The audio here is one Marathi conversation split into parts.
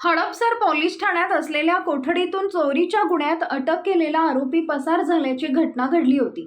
हडपसर पोलीस ठाण्यात असलेल्या कोठडीतून चोरीच्या गुन्ह्यात अटक केलेला आरोपी पसार झाल्याची घटना घडली होती.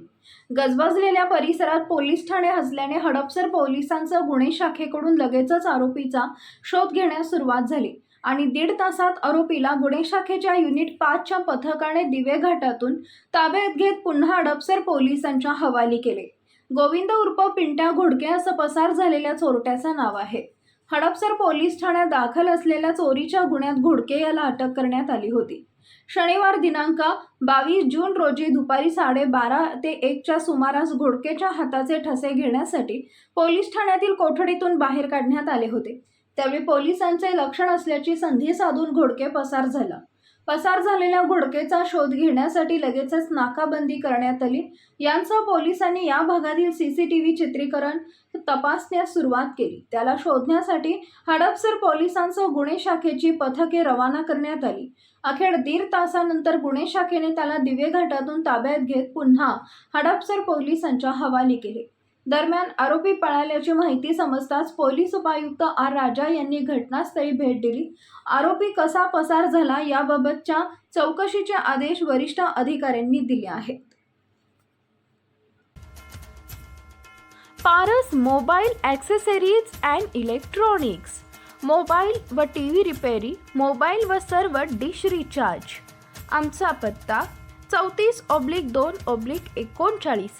गजबजलेल्या परिसरात पोलीस ठाणे हसल्याने हडपसर पोलिसांचं गुन्हे शाखेकडून लगेचच आरोपीचा शोध घेण्यास सुरुवात झाली आणि दीड तासात आरोपीला गुन्हे शाखेच्या युनिट पाचच्या पथकाने दिवे घाटातून ताब्यात घेत पुन्हा हडपसर पोलिसांच्या हवाली केले. गोविंद उर्फ पिंट्या घोडके असं पसार झालेल्या चोरट्याचं नाव आहे. हडपसर पोलीस ठाण्यात दाखल असलेल्या चोरीच्या गुन्ह्यात घोडके याला अटक करण्यात आली होती. शनिवार दिनांक बावीस जून रोजी दुपारी साडेबारा ते एकच्या सुमारास घोडकेच्या हाताचे ठसे घेण्यासाठी पोलीस ठाण्यातील कोठडीतून बाहेर काढण्यात आले होते. त्यावेळी पोलिसांचे लक्षण असल्याची संधी साधून घोडके पसार झाला. पसार झालेल्या घोडकेचा शोध घेण्यासाठी लगेचच नाकाबंदी करण्यात आली. यांसह पोलिसांनी या भागातील सी सी टी व्ही चित्रीकरण तपासण्यास सुरुवात केली. त्याला शोधण्यासाठी हडपसर पोलिसांसह गुन्हे शाखेची पथके रवाना करण्यात आली. अखेर दीड तासानंतर गुन्हे शाखेने त्याला दिवे घाटातून ताब्यात घेत पुन्हा हडपसर पोलिसांच्या हवाली केले. दरम्यान आरोपी पळाल्याची माहिती समजताच पोलीस उपायुक्त आर राजा यांनी घटनास्थळी भेट दिली. आरोपी कसा पसार झाला याबाबतच्या चौकशीचे आदेश वरिष्ठ अधिकाऱ्यांनी दिले आहेत. Paras mobile accessories and electronics. Mobile व टी व्ही रिपेरी मोबाईल व सर्व डिश रिचार्ज. आमचा पत्ता चौतीस ऑब्लिक दोन ऑब्लिक एकोणचाळीस.